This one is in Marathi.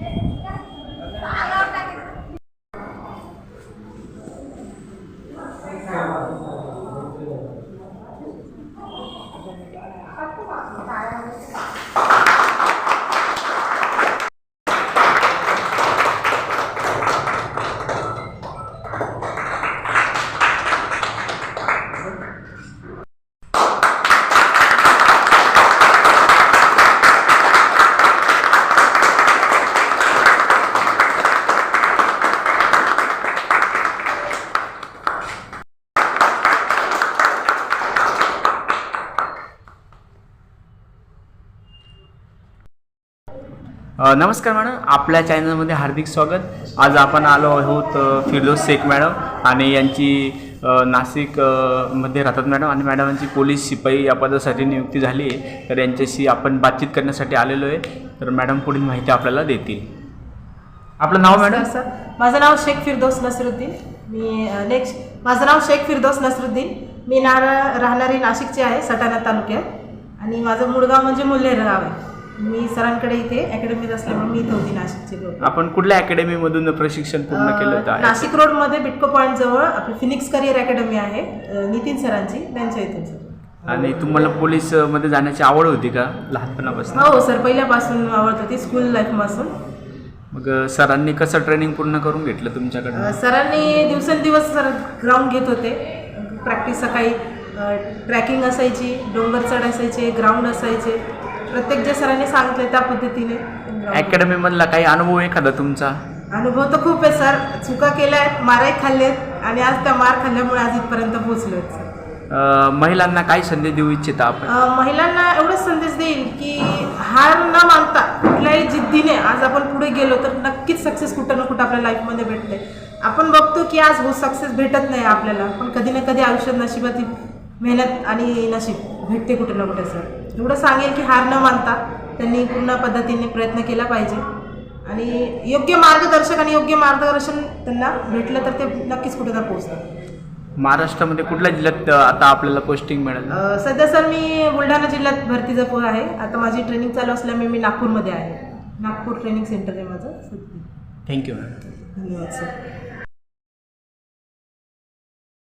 哎，你看。नमस्कार मॅडम आपल्या चॅनलमध्ये हार्दिक स्वागत. आज आपण आलो आहोत फिरदोस शेख मॅडम आणि यांची नाशिकमध्ये नाशिकमध्ये राहतात मॅडम आणि मॅडमांची पोलीस शिपाई या पदासाठी नियुक्ती झाली आहे. तर यांच्याशी आपण बातचीत करण्यासाठी आलेलो आहे. तर मॅडम पुढील माहिती आपल्याला देतील. आपलं नाव मॅडम? सर. माझं नाव शेख फिरदोस नसरुद्दीन. मी नेक्स्ट माझं नाव शेख फिरदोस नसरुद्दीन. मी नार राहणारी नाशिकची आहे सटाणा तालुक्यात. आणि माझं मुळगाव म्हणजे मुल्हेर गाव आहे. मी सरांकडे इथे अकॅडमीत असल्यामुळे मी इथे होती नाशिकची आपण कुठल्या अकॅडमीमधून प्रशिक्षण पूर्ण केलं होतं? नाशिक रोडमध्ये बिटको पॉईंट जवळ आपली फिनिक्स करिअर अकॅडमी आहे नितीन सरांची त्यांच्या सर. आणि तुम्हाला पोलीसमध्ये जाण्याची आवड होती का? लहानपणापासून? हो सर पहिल्यापासून आवडत होती स्कूल लाईफपासून मग अ, सरांनी कसं ट्रेनिंग पूर्ण करून घेतलं तुमच्याकडनं? अ, सरांनी दिवसेंदिवस सर ग्राउंड घेत होते. प्रॅक्टिस सकाळी ट्रॅकिंग असायची डोंगर चढ असायचे ग्राउंड असायचे. प्रत्येक जे सरांनी सांगितलं त्या पद्धतीने. Ground. अकॅडमीमधला काही अनुभव एखादा तुमचा? अनुभव तर खूप आहे सर. चुका केल्या आहेत मारही खाल्लेत आणि आज त्या मार खाल्ल्यामुळे आज इथपर्यंत पोहोचलो आहेत सर महिलांना काय संदेश देऊ इच्छिता आपण? महिलांना एवढंच संदेश देईल की हार न मानता कुठल्याही जिद्दीने आज आपण पुढे गेलो तर नक्कीच सक्सेस कुठं ना कुठं आपल्या लाईफमध्ये भेटते आपण बघतो की आज हो सक्सेस भेटत नाही आपल्याला पण कधी ना कधी आयुष्यात नशिबाती मेहनत आणि नशीब भेटते कुठे ना कुठे सर. एवढं सांगेल की हार न मानता त्यांनी पूर्ण पद्धतीने प्रयत्न केला पाहिजे. आणि योग्य मार्गदर्शक आणि योग्य मार्गदर्शन त्यांना भेटलं तर ते नक्कीच कुठे ना पोहोचतात. महाराष्ट्रामध्ये कुठल्या जिल्ह्यात आता आपल्याला पोस्टिंग मिळेल? अ, सध्या सर मी बुलढाणा जिल्ह्यात भरतीचा पोर आहे. आता माझी ट्रेनिंग चालू असल्यामुळे मी नागपूरमध्ये आहे. नागपूर ट्रेनिंग सेंटर आहे माझं. थँक्यू मॅडम धन्यवाद सर.